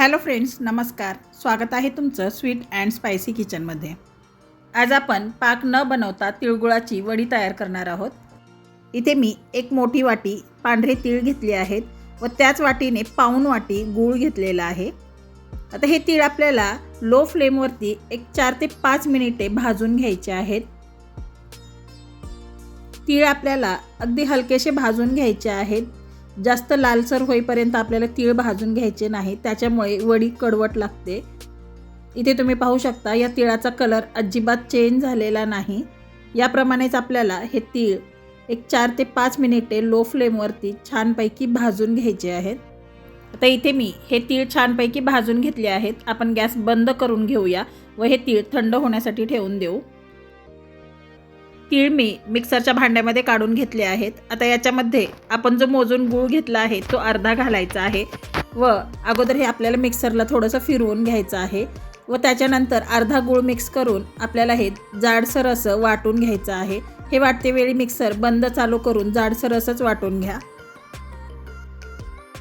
Hello friends नमस्कार. स्वागत आहे तुमचं स्वीट अँड स्पायसी किचनमध्ये. आज आपण पाक न बनवता तिळगुळाची वडी तयार करणार आहोत. इथे मी एक मोठी वाटी पांढरे तीळ घेतले आहेत व त्याच वाटीने पाऊण वाटी गूळ घेतलेला आहे. आता हे तीळ आपल्याला लो फ्लेमवरती एक चार ते पाच मिनिटे भाजून घ्यायचे आहेत. तीळ आपल्याला अगदी हलकेसे भाजून घ्यायचे आहेत. जास्त लालसर होईपर्यंत आपल्याला तीळ भाजून घ्यायचे नाही. त्याच्यामुळे वडी कडवट लागते. इथे तुम्ही पाहू शकता या तिळाचा कलर अजिबात चेंज झालेला नाही. याप्रमाणेच आपल्याला हे तीळ एक चार ते पाच मिनिटे लो फ्लेमवरती छानपैकी भाजून घ्यायचे आहेत. आता इथे मी हे तीळ छानपैकी भाजून घेतले आहेत. आपण गॅस बंद करून घेऊया व हे तीळ थंड होण्यासाठी ठेवून देऊ. तीळ मी मिक्सरच्या भांड्यामध्ये काढून घेतले आहेत. आता याच्यामध्ये आपण जो मोजून गूळ घेतला आहे तो अर्धा घालायचा आहे व अगोदर हे आपल्याला मिक्सरला थोडंसं फिरवून घ्यायचं आहे व त्याच्यानंतर अर्धा गूळ मिक्स करून आपल्याला हे जाडसर असं वाटून घ्यायचं आहे. हे वाटते वेळी मिक्सर बंद चालू करून जाडसर असंच वाटून घ्या.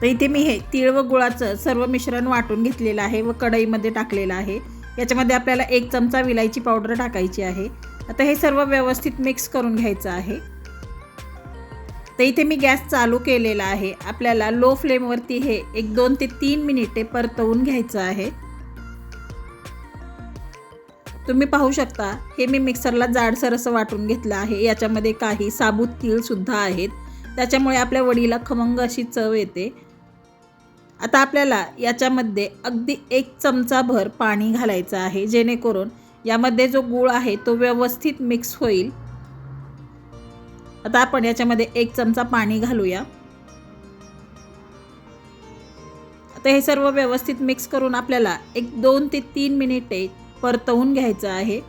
तर इथे मी हे तीळ व गुळाचं सर्व मिश्रण वाटून घेतलेलं आहे व कढईमध्ये टाकलेलं आहे. याच्यामध्ये आपल्याला एक चमचा विलायची पावडर टाकायची आहे. आता हे सर्व व्यवस्थित मिक्स करून घ्यायचं आहे. तर इथे मी गॅस चालू केलेला आहे. आपल्याला लो फ्लेमवरती हे एक दोन ते तीन मिनिटे परतवून घ्यायचं आहे. तुम्ही पाहू शकता हे मी मिक्सरला जाडसर असं वाटून घेतलं आहे. याच्यामध्ये काही साबूत तीळसुद्धा आहेत. त्याच्यामुळे आपल्या वडीला खमंग अशी चव येते. आता आपल्याला याच्यामध्ये अगदी एक चमचाभर पाणी घालायचं आहे जेणेकरून यामध्ये जो गूळ आहे तो व्यवस्थित मिक्स होईल. आता आपण याच्यामध्ये एक चमचा पाणी घालूया. आता हे सर्व व्यवस्थित मिक्स करून आपल्याला एक दोन ते तीन मिनिटे परतवून घ्यायचं आहे.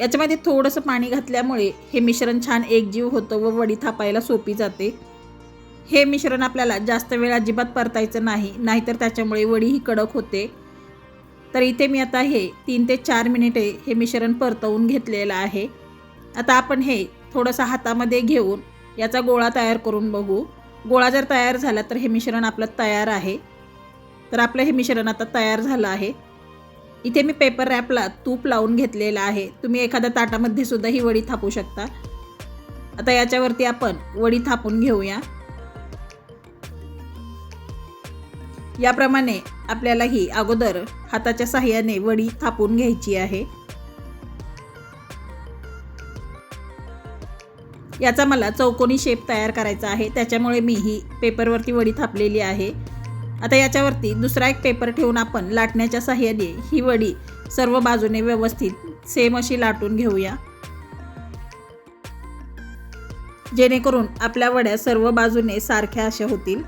याच्यामध्ये थोडंसं पाणी घातल्यामुळे हे मिश्रण छान एकजीव होतं व वडी थापायला सोपी जाते. हे मिश्रण आपल्याला जास्त वेळ अजिबात परतायचं नाही नाहीतर त्याच्यामुळे वडी ही कडक होते. तर इथे मी आता हे तीन ते चार मिनिटे हे मिश्रण परतवून घेतलेलं आहे. आता आपण हे थोडंसं हातामध्ये घेऊन याचा गोळा तयार करून बघू. गोळा जर तयार झाला तर हे मिश्रण आपलं तयार आहे. तर आपलं हे मिश्रण आता तयार झालं आहे. इथे मी पेपर रॅपला तूप लावून घेतलेलं आहे. तुम्ही एखाद्या ताटामध्ये सुद्धा ही वडी थापू शकता. आता याच्यावरती आपण वडी थापून घेऊया. याप्रमाणे आपल्याला ही अगोदर हाताच्या साह्याने वडी थापून घ्यायची आहे. याचा मला चौकोनी शेप तयार करायचा आहे. त्याच्यामुळे मी ही पेपरवरती वडी थापलेली आहे. आता याच्यावरती दुसरा एक पेपर ठेवून आपण लाटण्याच्या साह्याने ही वडी सर्व बाजूने व्यवस्थित सेम अशी लाटून घेऊया. जेणेकरून आपल्या वड्या सर्व बाजूने सारख्या अशा होतील.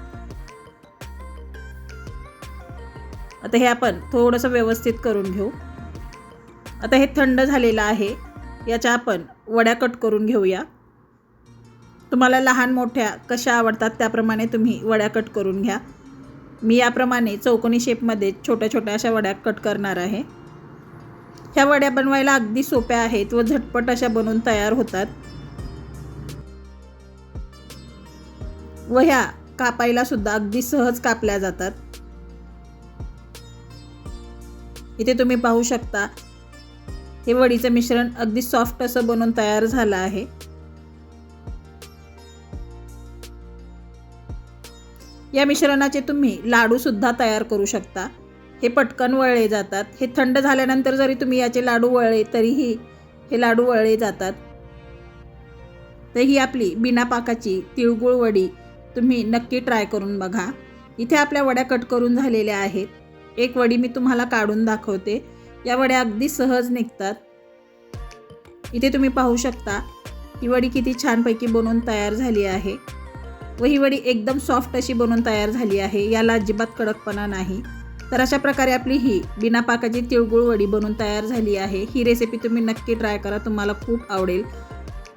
आता हे आपण थोडंसं व्यवस्थित करून घेऊ. आता हे थंड झालेलं आहे. याच्या आपण वड्या कट करून घेऊया. तुम्हाला लहान मोठ्या कशा आवडतात त्याप्रमाणे तुम्ही वड्या कट करून घ्या. मी याप्रमाणे चौकोनी शेपमध्ये छोट्या छोट्या अशा वड्या कट करणार आहे. ह्या वड्या बनवायला अगदी सोप्या आहेत व झटपट अशा बनवून तयार होतात. व ह्या कापायला सुद्धा अगदी सहज कापल्या जातात. इथे तुम्ही पाहू शकता हे वडीचं मिश्रण अगदी सॉफ्ट असं बनवून तयार झालं आहे. या मिश्रणाचे तुम्ही लाडूसुद्धा तयार करू शकता. हे पटकन वळले जातात. हे थंड झाल्यानंतर जरी तुम्ही याचे लाडू वळले तरीही हे लाडू वळले जातात. तर ही आपली बिना पाकाची तिळगुळ वडी तुम्ही नक्की ट्राय करून बघा. इथे आपल्या वड्या कट करून झालेल्या आहेत. एक वडी मी तुम्हाला काढून दाखवते. या वड्या अगदी सहज निघतात. इथे तुम्ही पाहू शकता ही वडी किती छानपैकी बनवून तयार झाली आहे. व ही वडी एकदम सॉफ्ट अशी बनवून तयार झाली आहे. याला अजिबात कडकपणा नाही. तर अशा प्रकारे आपली ही बिना पाकाची तिळगुळ वडी बनवून तयार झाली आहे. ही रेसिपी तुम्ही नक्की ट्राय करा. तुम्हाला खूप आवडेल.